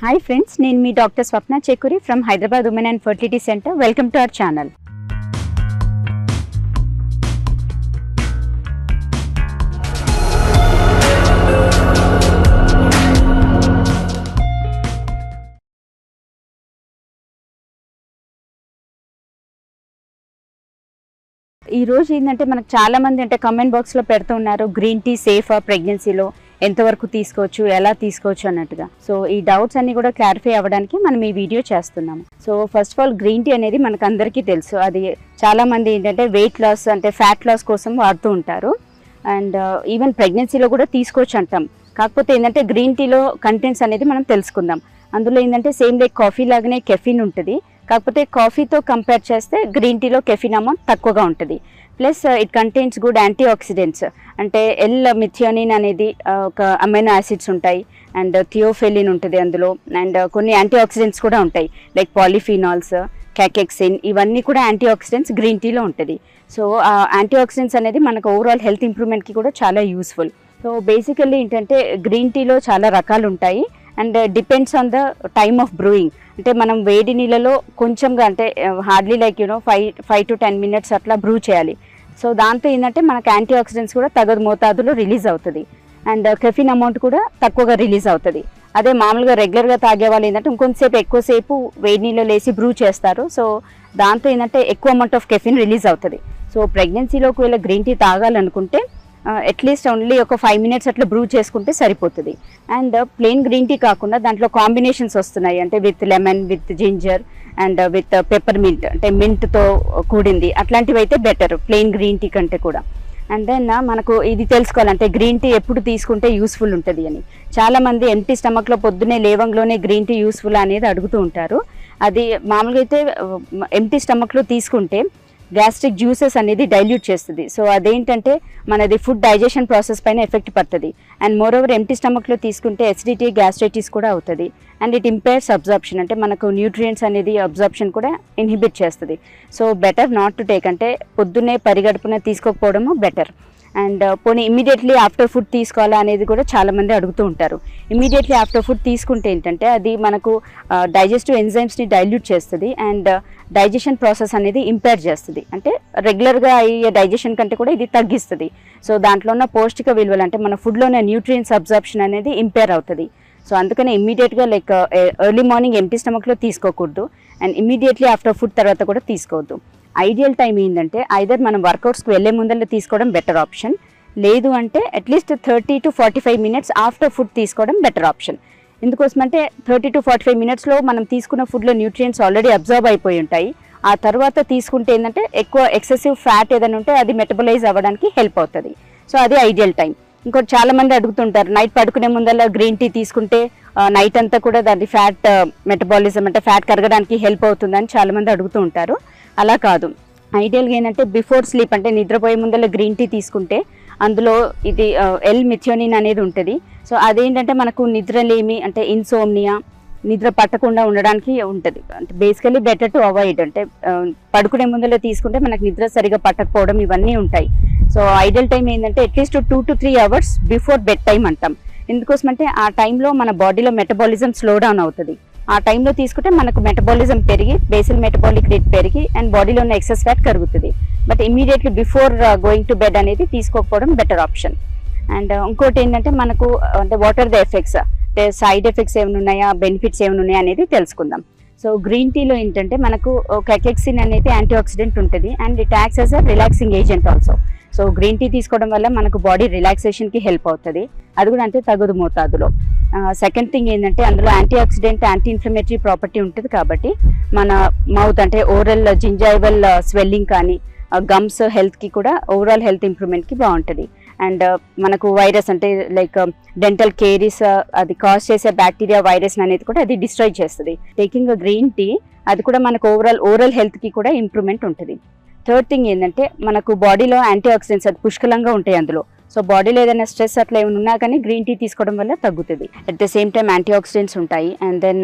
Hi friends నేను మీ doctor Swapna Chekuri from Hyderabad women and fertility centre welcome to our channel ఈ రోజు ఏంటంటే మనకు చాలా మంది అంటే కమెంట్ బాక్స్లో గ్రీన్ టీ సేఫా ప్రెగ్నెన్సీలో ఎంతవరకు తీసుకోవచ్చు ఎలా తీసుకోవచ్చు అన్నట్టుగా. సో ఈ డౌట్స్ అన్ని కూడా క్లారిఫై అవ్వడానికి మనం ఈ వీడియో చేస్తున్నాము. So first of all green tea అనేది మనకు అందరికీ తెలుసు. అది చాలామంది ఏంటంటే వెయిట్ లాస్ అంటే ఫ్యాట్ లాస్ కోసం వాడుతూ ఉంటారు. అండ్ uh, ఈవెన్ ప్రెగ్నెన్సీలో కూడా తీసుకోవచ్చు అంటాం. కాకపోతే ఏంటంటే గ్రీన్ టీలో కంటెంట్స్ అనేది మనం తెలుసుకుందాం. అందులో ఏంటంటే సేమ్ లైక్ కాఫీ లాగానే కెఫిన్ ఉంటుంది. కాకపోతే కాఫీతో కంపేర్ చేస్తే గ్రీన్ టీలో కెఫిన్ అమౌంట్ తక్కువగా ఉంటుంది. Plus it contains good antioxidants అంటే ఎల్ మిథియోనిన్ అనేది uh, ఒక అమైనో యాసిడ్స్ ఉంటాయి. అండ్ థియోఫెలిన్ ఉంటుంది అందులో. అండ్ uh, కొన్ని యాంటీ ఆక్సిడెంట్స్ కూడా ఉంటాయి. లైక్ పాలిఫినాల్స్ క్యాకెక్సిన్ ఇవన్నీ కూడా యాంటీ ఆక్సిడెంట్స్ గ్రీన్ టీలో ఉంటుంది. సో ఆ యాంటీ ఆక్సిడెంట్స్ అనేది మనకు ఓవరాల్ హెల్త్ ఇంప్రూవ్మెంట్కి కూడా చాలా యూస్ఫుల్ సో బేసికల్లీ ఏంటంటే గ్రీన్ టీలో చాలా రకాలు ఉంటాయి. And depends on the time of brewing అంటే మనం వేడి నీళ్ళలో కొంచెంగా అంటే hardly like you know five five to ten minutes అట్లా బ్రూ చేయాలి. సో దాంతో ఏంటంటే మనకు యాంటీ ఆక్సిడెంట్స్ కూడా తగదు మోతాదులో రిలీజ్ అవుతుంది. అండ్ uh, కెఫిన్ అమౌంట్ కూడా తక్కువగా రిలీజ్ అవుతుంది. అదే మామూలుగా రెగ్యులర్గా తాగే వాళ్ళు ఏంటంటే ఇంకొంతసేపు ఎక్కువసేపు వేడి నీళ్ళు లేసి బ్రూ చేస్తారు. సో దాంతో ఏంటంటే ఎక్కువ అమౌంట్ ఆఫ్ కెఫిన్ రిలీజ్ అవుతుంది. సో ప్రెగ్నెన్సీలో ఒకవేళ గ్రీన్ టీ తాగాలనుకుంటే అట్లీస్ట్ ఓన్లీ ఒక ఫైవ్ మినిట్స్ అట్లా బ్రూ చేసుకుంటే సరిపోతుంది. అండ్ ప్లెయిన్ గ్రీన్ టీ కాకుండా దాంట్లో కాంబినేషన్స్ వస్తున్నాయి. అంటే with lemon with ginger and with peppermint అంటే మింట్తో కూడింది. అట్లాంటివి అయితే బెటర్ ప్లెయిన్ గ్రీన్ టీ కంటే కూడా. అండ్ దెన్ uh, మనకు ఇది తెలుసుకోవాలంటే గ్రీన్ టీ ఎప్పుడు తీసుకుంటే యూస్ఫుల్ ఉంటుంది అని. చాలామంది ఎంటీ స్టమక్లో పొద్దునే లేవంలోనే గ్రీన్ టీ యూస్ఫుల్ అనేది అడుగుతూ ఉంటారు. అది మామూలుగా అయితే uh, ఎంటీ స్టమక్లో తీసుకుంటే గ్యాస్ట్రిక్ జ్యూసెస్ అనేది డైల్యూట్ చేస్తుంది. సో అదేంటంటే మనది ఫుడ్ డైజెషన్ ప్రాసెస్ పైన ఎఫెక్ట్ పడుతుంది. అండ్ మోర్ ఓవర్ ఎంటీ స్టమక్లో తీసుకుంటే ఎసిడిటీ గ్యాస్ట్రైటిస్ కూడా అవుతుంది. And it impairs absorption. అంటే మనకు న్యూట్రియంట్స్ అనేది అబ్జార్ప్షన్ కూడా ఇన్హిబిట్ చేస్తుంది. So better not to take. అంటే పొద్దున్నే పరిగడుపున తీసుకోకపోవడము బెటర్. అండ్ uh, పోనీ ఇమీడియట్లీ ఆఫ్టర్ ఫుడ్ తీసుకోవాలా అనేది కూడా చాలా మంది అడుగుతూ ఉంటారు. ఇమీడియట్లీ ఆఫ్టర్ ఫుడ్ తీసుకుంటే ఏంటంటే అది మనకు డైజెస్టివ్ ఎంజైమ్స్ని డైల్యూట్ చేస్తుంది అండ్ uh, డైజెషన్ ప్రాసెస్ అనేది ఇంపేర్ చేస్తుంది. అంటే రెగ్యులర్గా అయ్యే డైజెషన్ కంటే కూడా ఇది తగ్గిస్తుంది. సో దాంట్లో ఉన్న పౌష్టిక విలువలు అంటే మన ఫుడ్లోనే న్యూట్రియన్స్ అబ్జర్ప్షన్ అనేది ఇంపేర్ అవుతుంది. సో అందుకనే ఇమీడియట్గా లైక్ ఎర్లీ మార్నింగ్ ఎంటీ స్టమక్లో తీసుకోకూడదు. అండ్ ఇమీడియట్లీ ఆఫ్టర్ ఫుడ్ తర్వాత కూడా తీసుకోవద్దు. ఐడియల్ టైం ఏంటంటే ఐదర్ మనం వర్కౌట్స్కి వెళ్ళే ముందర తీసుకోవడం బెటర్ ఆప్షన్ లేదు అంటే at least thirty to forty five minutes after food తీసుకోవడం బెటర్ ఆప్షన్ ఎందుకోసం అంటే థర్టీ టు ఫార్టీ ఫైవ్ మినిట్స్లో మనం తీసుకున్న ఫుడ్లో న్యూట్రియంట్స్ ఆల్రెడీ అబ్జర్వ్ అయిపోయి ఉంటాయి. ఆ తర్వాత తీసుకుంటే ఏంటంటే ఎక్కువ ఎక్సెసివ్ ఫ్యాట్ ఏదైనా ఉంటే అది మెటబలైజ్ అవ్వడానికి హెల్ప్ అవుతుంది. సో అది ఐడియల్ టైం. ఇంకోటి చాలా మంది అడుగుతుంటారు నైట్ పడుకునే ముందర గ్రీన్ టీ తీసుకుంటే నైట్ అంతా కూడా దాని ఫ్యాట్ మెటబాలిజం అంటే ఫ్యాట్ కరగడానికి హెల్ప్ అవుతుందని చాలామంది అడుగుతూ ఉంటారు. అలా కాదు. ఐడియల్గా ఏంటంటే బిఫోర్ స్లీప్ అంటే నిద్రపోయే ముందర గ్రీన్ టీ తీసుకుంటే అందులో ఇది ఎల్ మిథియోనిన్ అనేది ఉంటుంది. సో అదేంటంటే మనకు నిద్రలేమి అంటే ఇన్సోమ్నియా నిద్ర పట్టకుండా ఉండడానికి ఉంటుంది. అంటే బేసికలీ బెటర్ టు అవాయిడ్ అంటే పడుకునే ముందర తీసుకుంటే మనకు నిద్ర సరిగా పట్టకపోవడం ఇవన్నీ ఉంటాయి. సో ఐడియల్ టైం ఏంటంటే at least two to three hours before bed time అంటాం. ఎందుకోసం అంటే ఆ టైంలో మన బాడీలో మెటబాలిజం స్లో డౌన్ అవుతుంది. ఆ టైంలో తీసుకుంటే మనకు మెటబాలిజం పెరిగి బేసిల్ మెటబాలిక్ రేట్ పెరిగి అండ్ బాడీలో ఉన్న ఎక్సెస్ ఫ్యాట్ కరుగుతుంది. But immediately before going to bed అనేది తీసుకోకపోవడం బెటర్ ఆప్షన్ అండ్ uh, ఇంకోటి ఏంటంటే మనకు uh, అంటే వాట్ ఆర్ ద ఎఫెక్ట్స్ అంటే సైడ్ ఎఫెక్ట్స్ ఏమైనా ఉన్నాయా బెనిఫిట్స్ ఏమైనా ఉన్నాయా అనేది తెలుసుకుందాం. సో గ్రీన్ టీలో ఏంటంటే మనకు uh, కెకెక్సిన్ అనేది యాంటీ ఆక్సిడెంట్ ఉంటుంది and it acts as a relaxing agent also so green tea తీసుకోవడం వల్ల మనకు బాడీ రిలాక్సేషన్కి హెల్ప్ అవుతుంది. అది కూడా అంటే తగదు మోతాదులో. సెకండ్ థింగ్ ఏంటంటే అందులో antioxidant anti inflammatory property ఉంటుంది కాబట్టి మన మౌత్ అంటే ఓరల్ జింజైవల్ స్వెల్లింగ్ కానీ uh, గమ్స్ హెల్త్కి కూడా ఓవరాల్ హెల్త్ ఇంప్రూవ్మెంట్కి బాగుంటుంది. అండ్ మనకు వైరస్ అంటే లైక్ డెంటల్ కేరీస్ అది కాజ్ చేసే బ్యాక్టీరియా వైరస్ అనేది కూడా అది డిస్ట్రాయ్ చేస్తుంది. టేకింగ్ గ్రీన్ టీ అది కూడా మనకు ఓవరాల్ ఓరల్ హెల్త్కి కూడా ఇంప్రూవ్మెంట్ ఉంటుంది. థర్డ్ థింగ్ ఏంటంటే మనకు బాడీలో యాంటీ ఆక్సిడెంట్స్ అది పుష్కలంగా ఉంటాయి అందులో. సో బాడీలో ఏదైనా స్ట్రెస్ అట్లా ఏమైనా ఉన్నా కానీ గ్రీన్ టీ తీసుకోవడం వల్ల తగ్గుతుంది. At the same time antioxidants ఉంటాయి అండ్ దెన్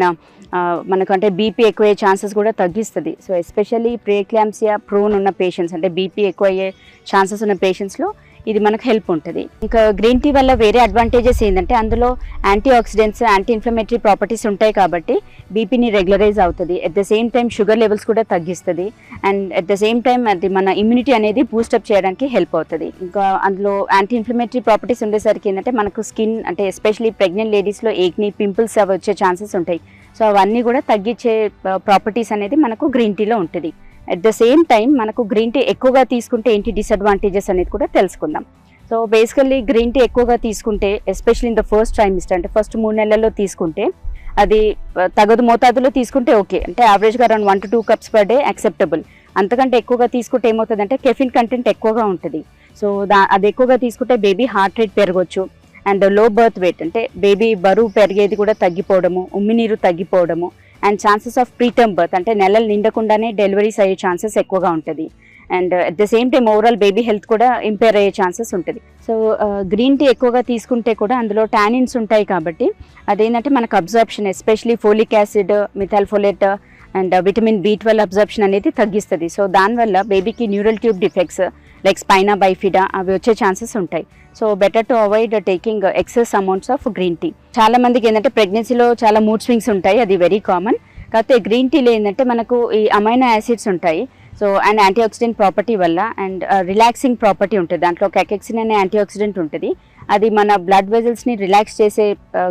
మనకు అంటే బీపీ ఎక్కువ అయ్యే ఛాన్సెస్ కూడా తగ్గిస్తుంది. సో ఎస్పెషల్లీ ప్రేక్లాంసియా ప్రోన్ ఉన్న పేషెంట్స్ అంటే బీపీ ఎక్కువ అయ్యే ఛాన్సెస్ ఉన్న పేషెంట్స్లో ఇది మనకు హెల్ప్ ఉంటుంది. ఇంకా గ్రీన్ టీ వల్ల వేరే అడ్వాంటేజెస్ ఏంటంటే అందులో antioxidants anti inflammatory properties ఉంటాయి కాబట్టి బీపీని రెగ్యులరైజ్ అవుతుంది. At the same time sugar levels కూడా తగ్గిస్తుంది. And at the same time అది మన ఇమ్యూనిటీ అనేది బూస్టప్ చేయడానికి హెల్ప్ అవుతుంది. ఇంకా అందులో యాంటీ ఇన్ఫ్లమేటరీ ప్రాపర్టీస్ ఉండేసరికి ఏంటంటే మనకు స్కిన్ అంటే ఎస్పెషలీ ప్రెగ్నెంట్ లేడీస్లో ఏక్ని పింపుల్స్ అవి వచ్చే ఛాన్సెస్ ఉంటాయి. సో అవన్నీ కూడా తగ్గించే uh, ప్రాపర్టీస్ అనేది మనకు గ్రీన్ టీలో ఉంటుంది. అట్ ద సేమ్ టైం మనకు గ్రీన్ టీ ఎక్కువగా తీసుకుంటే ఏంటి డిసడ్వాంటేజెస్ అనేది కూడా తెలుసుకుందాం. సో బేసికల్లీ గ్రీన్ టీ ఎక్కువగా తీసుకుంటే especially in the first trimester అంటే ఫస్ట్ మూడు నెలల్లో తీసుకుంటే అది తగదు మోతాదులో తీసుకుంటే ఓకే అంటే యావరేజ్గా around one to two cups per day acceptable అంతకంటే ఎక్కువగా తీసుకుంటే ఏమవుతుందంటే కెఫిన్ కంటెంట్ ఎక్కువగా ఉంటుంది. సో దా అది ఎక్కువగా తీసుకుంటే బేబీ హార్ట్ రేట్ పెరగవచ్చు అండ్లో బర్త్ వెయిట్ అంటే బేబీ బరువు పెరిగేది కూడా తగ్గిపోవడము ఉమ్మినీరు తగ్గిపోవడము and chances of preterm birth అంటే నెలలు నిండకుండానే డెలివరీస్ అయ్యే ఛాన్సెస్ ఎక్కువగా ఉంటుంది. And at the same time overall baby health కూడా ఇంపేర్ అయ్యే ఛాన్సెస్ ఉంటుంది. సో గ్రీన్ టీ ఎక్కువగా తీసుకుంటే కూడా అందులో టానిన్స్ ఉంటాయి కాబట్టి అదేంటంటే మనకు absorption especially folic acid methylfolate and vitamin B twelve absorption అనేది తగ్గిస్తుంది. సో దానివల్ల బేబీకి neural tube defects like spina bifida అవి వచ్చే ఛాన్సెస్ ఉంటాయి. So better to avoid taking excess amounts of green tea చాలా మందికి ఏంటంటే ప్రెగ్నెన్సీలో చాలా మూడ్ స్వింగ్స్ ఉంటాయి అది వెరీ కామన్ కాకపోతే గ్రీన్ టీలో ఏంటంటే మనకు ఈ అమైనో యాసిడ్స్ ఉంటాయి. So and antioxidant property వల్ల అండ్ రిలాక్సింగ్ ప్రాపర్టీ ఉంటుంది. దాంట్లో కెకెక్సిన్ అనే యాంటీ ఆక్సిడెంట్ ఉంటుంది. అది మన బ్లడ్ వెజల్స్ని రిలాక్స్ చేసే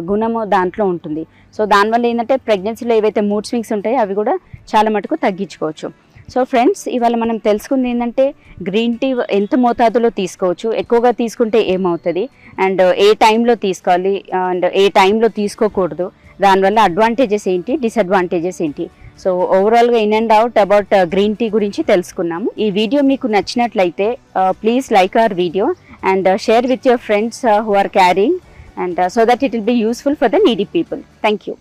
గుణము దాంట్లో ఉంటుంది. సో దానివల్ల ఏంటంటే ప్రెగ్నెన్సీలో ఏవైతే మూడ్ స్వింగ్స్ ఉంటాయో అవి కూడా చాలా మటుకు తగ్గించుకోవచ్చు. సో ఫ్రెండ్స్ ఇవాళ మనం తెలుసుకుంది ఏంటంటే గ్రీన్ టీ ఎంత మోతాదులో తీసుకోవచ్చు ఎక్కువగా తీసుకుంటే ఏమవుతుంది అండ్ ఏ టైంలో తీసుకోవాలి అండ్ ఏ టైంలో తీసుకోకూడదు దానివల్ల అడ్వాంటేజెస్ ఏంటి డిసడ్వాంటేజెస్ ఏంటి. సో ఓవరాల్గా in and out about green tea గురించి తెలుసుకున్నాము. ఈ వీడియో మీకు నచ్చినట్లయితే please like our video and share with your friends who are caring and so that it will be useful for the needy people thank you